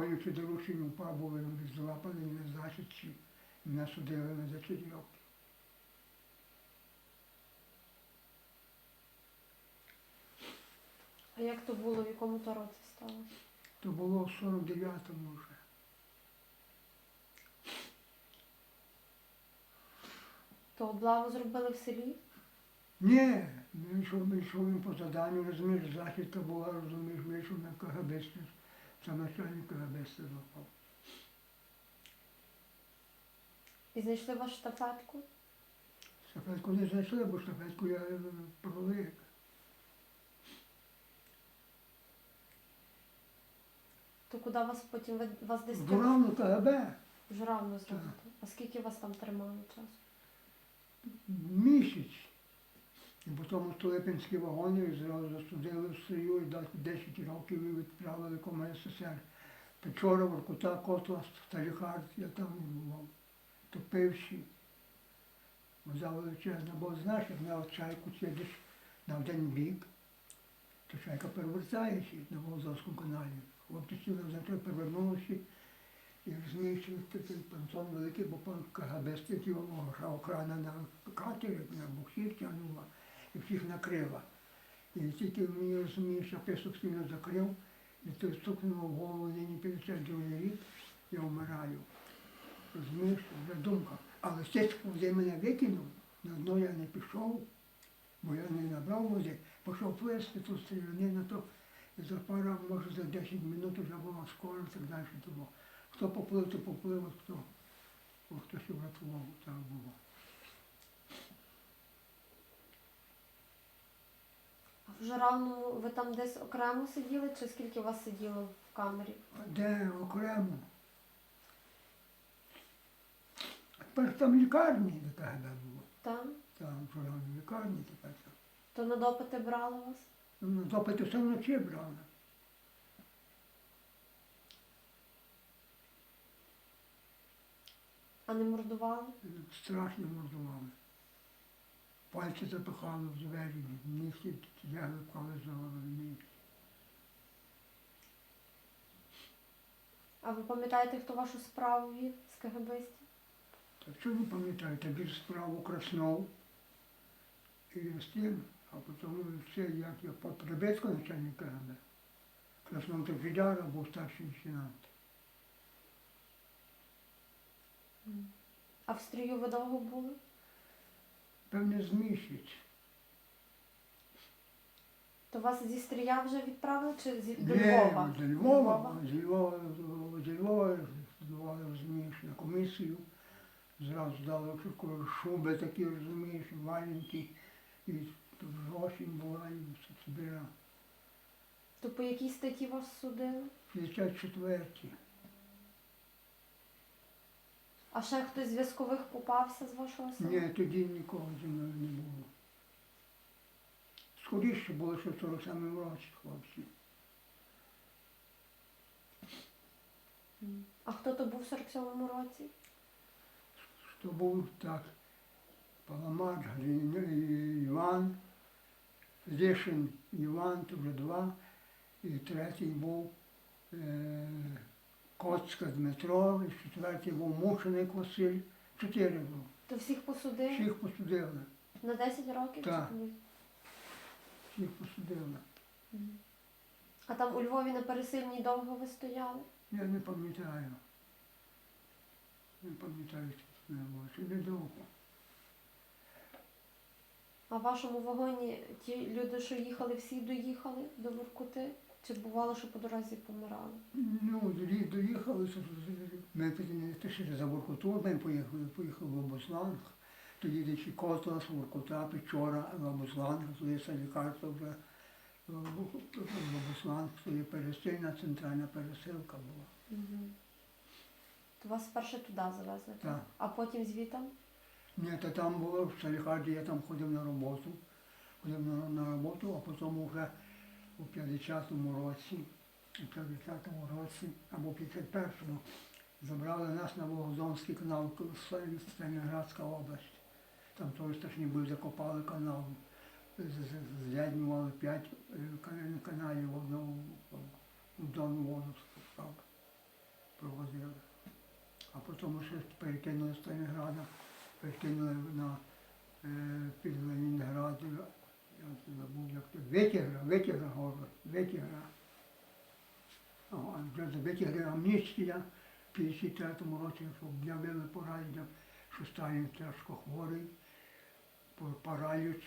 виконуючи доручення УПА були злапані на засідці, мене судили на 10 років. А як то було, в якому то році сталося? То було в 49-му вже. То облаву зробили в селі? Ні, ми йшов, ми йшов по заданню, розумієш, західка була, розумієш, вийшов на КГБ, це начальник КГБ злапав. І знайшли вашу штафетку? Штафетку не знайшли, бо штафетку я е, пролив. То куди вас потім ви- вас десь В? Буравну КГБ В Журавну зразу. А скільки вас там тримали часу? місяць. І потім Столипинські вагони засудили в Стрию і дати 10 років відправили кому СССР. Печора, Воркута, Котлас, Старіхард, я там бував. Топивші. Вода величезна, бо знаєш, як на чайку сидиш на один бік, то чайка перевертається на Волзовському каналі. Хлопці сіли за той перевернулися і розумієш, такий понтон великий, бо пан КГБ стільки охрана на катері, на буксир тягнула і всіх накрила. І тільки мені розумієш, я писок сильно закрив, і той стукнув голову нині 52 рік, я вмираю. Розумієш, вже думка. Але стечку, де мене викинув, на дно я не пішов, бо я не набрав води, пішов плести ту стрілянину, то і за пару, може за 10 минут вже була скоро, так далі. Хто поплив, то поплив, а хто, хто ще врятував, так було. А в Журавну ви там десь окремо сиділи, чи скільки вас сиділо в камері? Де окремо? Тепер там лікарні, де КГБ було. Там? Там програмні лікарні тепер там. То на допити брали вас? Ну, допити все вночі брали. А не мордували? Страшно мордували. Пальці запихали в двері, нігті тягли вклали за голови. А ви пам'ятаєте, хто вашу справу вів з КГБистів? Так що ви пам'ятаєте, більш справу Краснов і з тим, а потім все, як я по Прибецьку начальник КГБ. Краснов то Фідяра був старший лейтенант. А в стрію ви довго були? Певне з місяць. То вас зі стрія вже відправили чи зі до Ні, Львова? До Львова, з Львова, з Львова, здавали, розумієш, на комісію. Зразу дали шуби такі, розумієш, маленькі, і тут гроші була, і все збирав. То по якій статті вас судили? 54 А ще хтось з зв'язкових попався з вашого села? Ні, тоді нікого зі мною не було. Скоріше було, що в 47 році хлопці. А хто то був в 47-му році? Що був так, Паламар, Іван, Лешин Іван, то вже два, і третій був е, Коцка Дмитро, четвертий був Мушеник Василь, чотири було. То всіх посудили? Всіх посудили, На 10 років? Так. чи ні? всіх посудили. А там у Львові на пересильній довго ви стояли? Я не пам'ятаю. Не пам'ятаю, що це було, чи недовго. А в вашому вагоні ті люди, що їхали, всі доїхали до Воркути? Чи бувало, що по дорозі помирали? Ну, доїхали, ми тоді за Воркуту, ми поїхали, поїхали в Лобосланг, тоді йдучи Котлас, Воркута, Печора, Лобосланг, Лиса лікарство вже Лобосланг, то є пересильна центральна пересилка була. Угу. То вас спершу туди завезли, Так. А потім звітом? Ні, та там було в Саліхарді, я там ходив на роботу, ходив на, на роботу, а потім вже у 50-му році, у 50-му році, або 51-му, забрали нас на Волгодонський канал, Сталінградська область. Там теж теж ніби закопали канал, з'єднували п'ять е, каналів одну в одну воду провозили. А потім ще перекинули з Сталінграда, перекинули на е, під Ленінград. Забув, як то. Витягра, витягра город, витягра. Вже за витягри амністія в 53-му році, об'явили поразення, що Сталін тяжко хворий, параліч,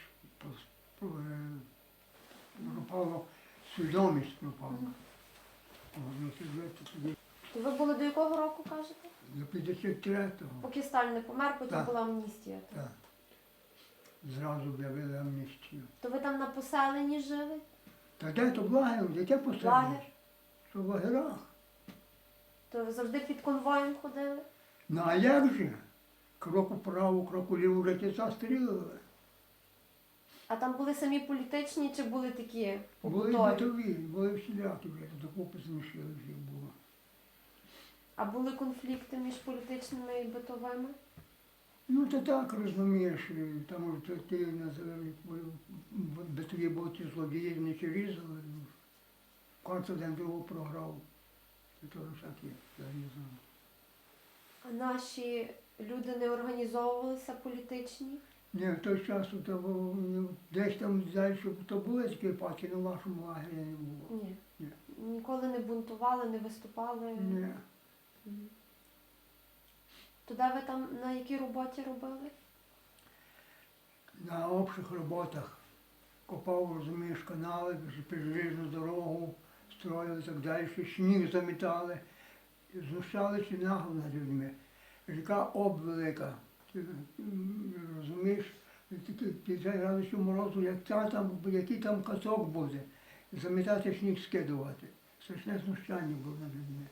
е, пропало, свідомість пропала. Ну, То ви були до якого року, кажете? до 53-го. Поки Сталін не помер, потім була амністія. так? Зразу об'явили амністію. То ви там на поселенні жили? Та де то благо, яке поселення? Лагер? Що в лагерах. То ви завжди під конвоєм ходили? Ну а як же? Кроку вправо, кроку ліву вже ті застрілили. А там були самі політичні чи були такі Були побутові? були всілякі вже, докупи змішили всіх було. А були конфлікти між політичними і битовими? Ну то так розумієш, і там вже ті називали бо- битові були ті злодії, не різали. Кожен один другого програв. І то всякі, я не знаю. А наші люди не організовувалися політичні? Ні, в той час то, було, ну, десь там далі, то були такі але в вашому лагері не було. Ні. Ні. Ніколи не бунтували, не виступали. Ні. То де ви там на якій роботі робили? На общих роботах копав, розумієш, канали, железну дорогу, строїли так далі, сніг замітали, знущалися нагло над людьми. Ріка обвелика, ти розумієш, 50 градусів морозу, як та там, який там каток буде, замітати сніг скидувати. Страшне знущання було над людьми.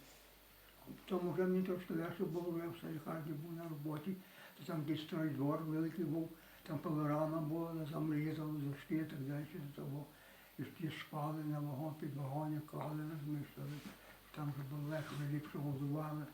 Тому вже мені трошки легше було, я в Саліхарді був на роботі, то там якийсь стройдвор великий був, там пилорама була, там різали зашки і так далі, до того. І ті спали на вагон, під вагоні, клали, розміщали. Там вже було легше, ліпше годували.